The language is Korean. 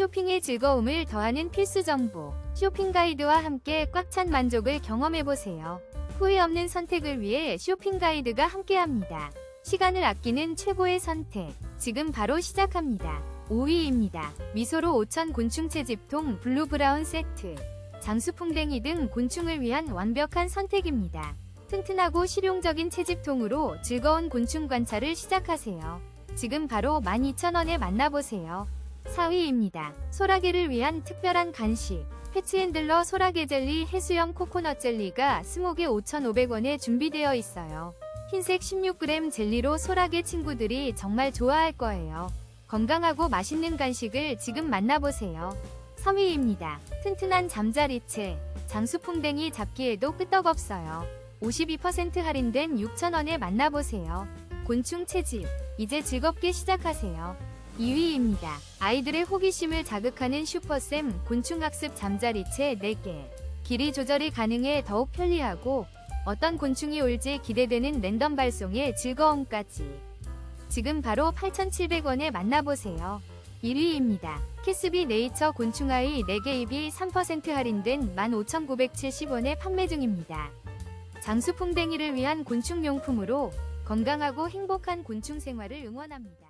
쇼핑의 즐거움을 더하는 필수 정보. 쇼핑 가이드와 함께 꽉 찬 만족을 경험해보세요. 후회 없는 선택을 위해 쇼핑 가이드가 함께합니다. 시간을 아끼는 최고의 선택. 지금 바로 시작합니다. 5위입니다. 미소로 5천 곤충 채집통 블루 브라운 세트. 장수풍뎅이 등 곤충을 위한 완벽한 선택입니다. 튼튼하고 실용적인 채집통으로 즐거운 곤충 관찰을 시작하세요. 지금 바로 12,000원에 만나보세요. 4위입니다. 소라게를 위한 특별한 간식. 패치핸들러 소라게 젤리 해수형 코코넛 젤리가 20개 5,500원에 준비되어 있어요. 흰색 16g 젤리로 소라게 친구들이 정말 좋아할 거예요. 건강하고 맛있는 간식을 지금 만나보세요. 3위입니다. 튼튼한 잠자리채. 장수풍뎅이 잡기에도 끄떡없어요. 52% 할인된 6,000원에 만나보세요. 곤충 채집. 이제 즐겁게 시작하세요. 2위입니다. 아이들의 호기심을 자극하는 슈퍼쌤 곤충학습 잠자리채 4개. 길이 조절이 가능해 더욱 편리하고 어떤 곤충이 올지 기대되는 랜덤 발송의 즐거움까지. 지금 바로 8,700원에 만나보세요. 1위입니다. 캐스비 네이처 곤충아이 4개 입이 3% 할인된 15,970원에 판매 중입니다. 장수풍뎅이를 위한 곤충용품으로 건강하고 행복한 곤충 생활을 응원합니다.